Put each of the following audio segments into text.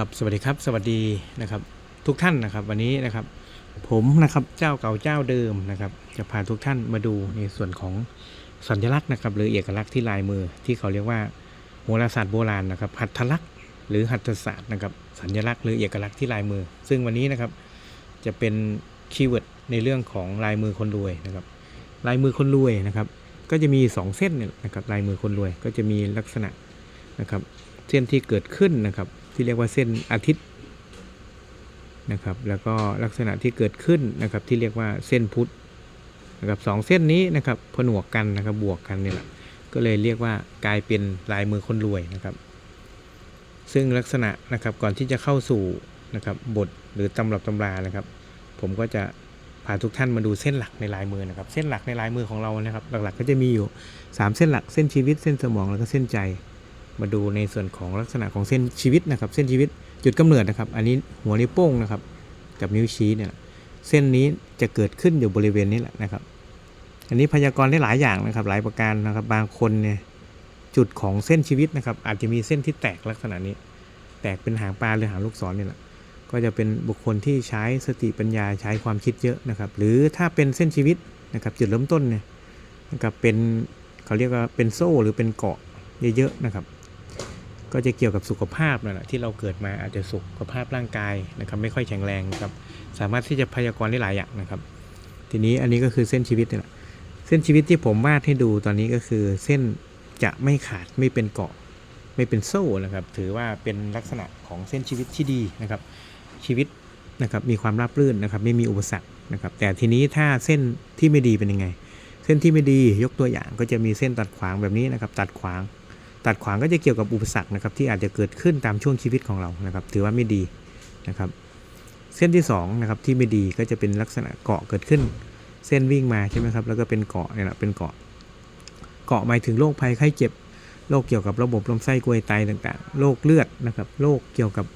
ครับสวัสดีครับสวัสดีนะครับทุกท่านนะครับ วันนี้นะครับ ผมนะครับเจ้าเก่าเจ้าเดิมนะครับ จะพาทุกท่านมาดูในส่วนของสัญลักษณ์นะครับ หรือเอกลักษณ์ที่ลายมือที่เขาเรียกว่าโหราศาสตร์โบราณนะครับหัตถลักษณ์หรือหัตถศาสตร์นะครับ สัญลักษณ์หรือเอกลักษณ์ที่ลายมือ ซึ่งวันนี้นะครับจะเป็นคีย์เวิร์ดในเรื่องของลายมือคนรวยนะครับ ลายมือคนรวยนะครับ ก็จะมีสองเส้นเนี่ยนะครับลายมือคนรวยก็จะมีลักษณะนะครับ เส้นที่เกิดขึ้นนะครับ ที่เรียกว่าเส้นอาทิตย์นะครับแล้วก็ลักษณะที่เกิดขึ้นนะครับที่เรียกว่าเส้นพุธนะครับสองเส้นนี้นะครับผนวกกันนะครับบวกกันนี่แหละก็เลยเรียกว่ากลายเป็นลายมือคนรวยนะครับ ซึ่งลักษณะนะครับก่อนที่จะเข้าสู่นะครับบทหรือตำรับตำรานะครับ ผมก็จะพาทุกท่านมาดูเส้นหลักในลายมือนะครับ เส้นหลักในลายมือของเรานะครับ หลักๆ ก็จะมีอยู่สามเส้นหลักเส้นชีวิตเส้นสมองแล้วก็เส้นใจ มาดูในส่วนของลักษณะของเส้นชีวิตนะครับ เส้นชีวิตจุดกำเนิดนะครับ อันนี้หัวนิ้วโป้งนะครับ กับนิ้วชี้เนี่ยเส้นนี้จะเกิดขึ้นอยู่บริเวณนี้แหละนะครับ อันนี้พยากรณ์ได้หลายอย่างนะครับ หลายประการนะครับ บางคนเนี่ยจุดของเส้นชีวิตนะครับ อาจจะมีเส้นที่แตกลักษณะนี้ แตกเป็นหางปลาหรือหางลูกศรเนี่ยแหละก็จะเป็นบุคคลที่ใช้สติปัญญาใช้ความคิดเยอะนะครับ หรือถ้าเป็นเส้นชีวิตนะครับ จุดเริ่มต้นเนี่ยนะครับเป็นเขาเรียกว่าเป็นโซ่หรือเป็นเกาะเยอะๆนะครับ ก็จะเกี่ยวกับสุขภาพนั่นแหละที่เราเกิดมาอาจจะสุขภาพร่างกายนะครับไม่ค่อยแข็งแรงครับสามารถที่จะพยากรณ์ได้หลายอย่างนะครับ ทีนี้อันนี้ก็คือเส้นชีวิตนี่แหละเส้นชีวิตที่ผมวาดให้ดูตอนนี้ก็คือเส้นจะไม่ขาดไม่เป็นเกาะไม่เป็นโซ่นะครับ ถือว่าเป็นลักษณะของเส้นชีวิตที่ดีนะครับ ชีวิตนะครับมีความราบรื่นนะครับ ไม่มีอุปสรรคนะครับ แต่ทีนี้ถ้าเส้นที่ไม่ดีเป็นยังไง เส้นที่ไม่ดียกตัวอย่างก็จะมีเส้นตัดขวางแบบนี้นะครับ ตัดขวาง ตัดขวางก็จะเกี่ยวกับอุปสรรคนะครับที่อาจจะเกิดขึ้นตามช่วงชีวิตของเรานะครับถือว่าไม่ดีนะครับเส้นที่2นะครับที่ไม่ดีก็จะเป็นลักษณะเกาะเกิดขึ้น เส้นวิ่งมาใช่ไหมครับแล้วก็เป็นเกาะเนี่ยแหละเป็นเกาะ เกาะหมายถึงโรคภัยไข้เจ็บโรคเกี่ยวกับระบบลำไส้กรวยไตต่างๆโรคเลือดนะครับโรคเกี่ยวกับ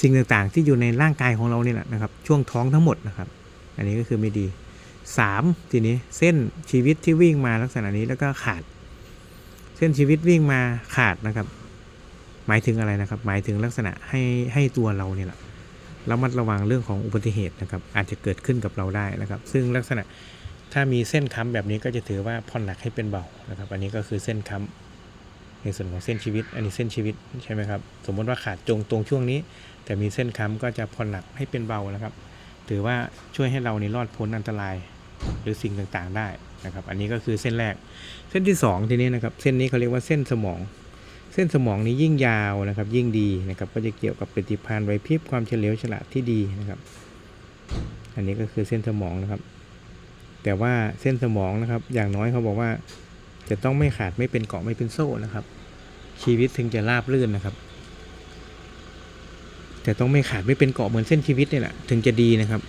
สิ่งต่างๆ ที่อยู่ในร่างกายของเราเนี่ยนะครับ ช่วงท้องทั้งหมดนะครับ อันนี้ก็คือไม่ดี 3 ทีนี้เส้นชีวิตที่วิ่งมาลักษณะนี้แล้วก็ขาด เส้นชีวิตวิ่งมาขาดนะครับ หมายถึงอะไรนะครับ หมายถึงลักษณะให้ให้ตัวเราเนี่ยแหละระมัดระวังเรื่องของอุบัติเหตุนะครับ อาจจะเกิดขึ้นกับเราได้นะครับ ซึ่งลักษณะถ้ามีเส้นค้ำแบบนี้ก็จะถือว่าผ่อนหนักให้เป็นเบานะครับ อันนี้ก็คือเส้นค้ำในส่วนของเส้นชีวิต อันนี้เส้นชีวิตใช่ไหมครับ สมมติว่าขาดจงตรงช่วงนี้ แต่มีเส้นค้ำก็จะผ่อนหนักให้เป็นเบานะครับ ถือว่าช่วยให้เรานี่รอดพ้นอันตราย หรือสิ่งต่างๆได้นะครับ อันนี้ก็คือเส้นแรก เส้นที่สองทีนี้นะครับ เส้นนี้เขาเรียกว่าเส้นสมอง เส้นสมองนี้ยิ่งยาวนะครับ ยิ่งดีนะครับ ก็จะเกี่ยวกับปฏิภาณไหวพริบความเฉลียวฉลาดที่ดีนะครับ อันนี้ก็คือเส้นสมองนะครับ แต่ว่าเส้นสมองนะครับ อย่างน้อยเขาบอกว่า จะต้องไม่ขาดไม่เป็นเกาะไม่เป็นโซ่นะครับ ชีวิตถึงจะราบรื่นนะครับแต่ต้องไม่ขาดไม่เป็นเกาะเหมือนเส้นชีวิตนี่แหละถึงจะดีนะครับ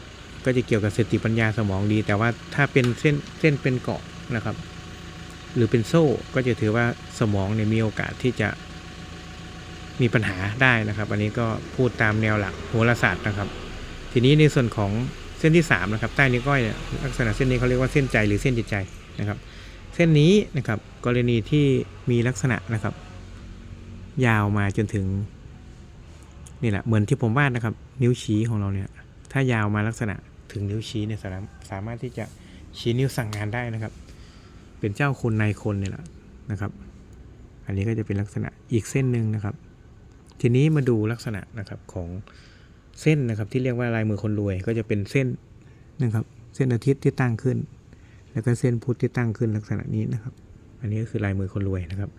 ก็จะเกี่ยวกับสติปัญญาสมองดี แต่ว่าถ้าเป็นเส้นเส้นเป็นเกาะนะครับ หรือเป็นโซ่ก็จะถือว่าสมองเนี่ยมีโอกาสที่จะมีปัญหาได้นะครับ อันนี้ก็พูดตามแนวหลักโหราศาสตร์นะครับ ทีนี้ในส่วนของเส้นที่3นะครับใต้นิ้วก้อยเนี่ยลักษณะเส้นนี้เขาเรียกว่าเส้นใจหรือเส้นจิตใจนะครับ เส้นนี้นะครับกรณีที่มีลักษณะนะครับ ยาวมาจนถึงนี่แหละเหมือนที่ผมวาดนะครับ นิ้วชี้ของเราเนี่ยถ้ายาวมาลักษณะ ถึงนิ้วชี้เนี่ยสามารถสามารถที่จะชี้นิ้วสั่งงานได้นะครับ เป็นเจ้าคนนายคนเนี่ยแหละนะครับ อันนี้ก็จะเป็นลักษณะอีกเส้นหนึ่งนะครับ ทีนี้มาดูลักษณะนะครับของเส้นนะครับที่เรียกว่าลายมือคนรวยก็จะเป็นเส้นนะครับ เส้นอาทิตย์ที่ตั้งขึ้น แล้วก็เส้นพุธที่ตั้งขึ้นลักษณะนี้นะครับ อันนี้ก็คือลายมือคนรวยนะครับ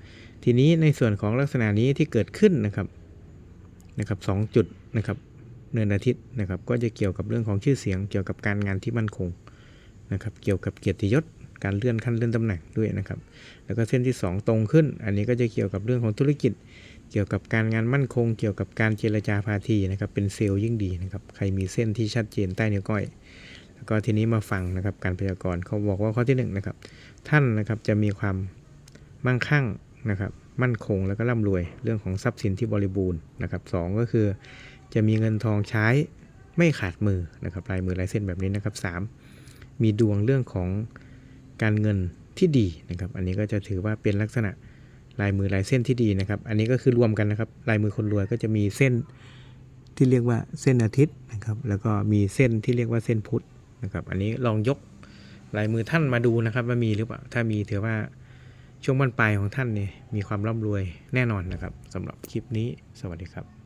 ทีนี้ในส่วนของลักษณะนี้ที่เกิดขึ้นนะครับนะครับสองจุดนะครับ เนินอาทิตย์นะครับก็จะเกี่ยวกับเรื่องของชื่อเสียง เกี่ยวกับการงานที่มั่นคงนะครับเกี่ยวกับเกียรติยศการเลื่อนขั้นเลื่อนตำแหน่งด้วยนะครับแล้วก็เส้นที่ 2 ตรงขึ้น อันนี้ก็จะเกี่ยวกับเรื่องของธุรกิจ เกี่ยวกับการงานมั่นคง เกี่ยวกับการเจรจาพาทีนะครับเป็นเซลล์ยิ่งดีนะครับใครมีเส้นที่ชัดเจนใต้นิ้วก้อย แล้วก็ทีนี้มาฟังนะครับการพยากรณ์เขาบอกว่าข้อที่1นงนะครับท่านนะครับจะมีความมั่งคั่งนะครับมั่นคงแล้วก็ร่ำรวยเรื่องของทรัพย์สินที่บริบูรณ์นะครับสก็คือ จะมีเงินทองใช้ไม่ขาดมือนะครับลายมือลายเส้นแบบนี้นะครับสามมีดวงเรื่องของการเงินที่ดีนะครับ อันนี้ก็จะถือว่าเป็นลักษณะลายมือลายเส้นที่ดีนะครับ อันนี้ก็คือรวมกันนะครับลายมือคนรวยก็จะมีเส้นที่เรียกว่าเส้นอาทิตย์นะครับ แล้วก็มีเส้นที่เรียกว่าเส้นพุธนะครับ อันนี้ลองยกลายมือท่านมาดูนะครับว่ามีหรือเปล่า ถ้ามีถือว่าช่วงบั้นปลายของท่านเนี่ยมีความร่ำรวยแน่นอนนะครับสำหรับคลิปนี้สวัสดีครับ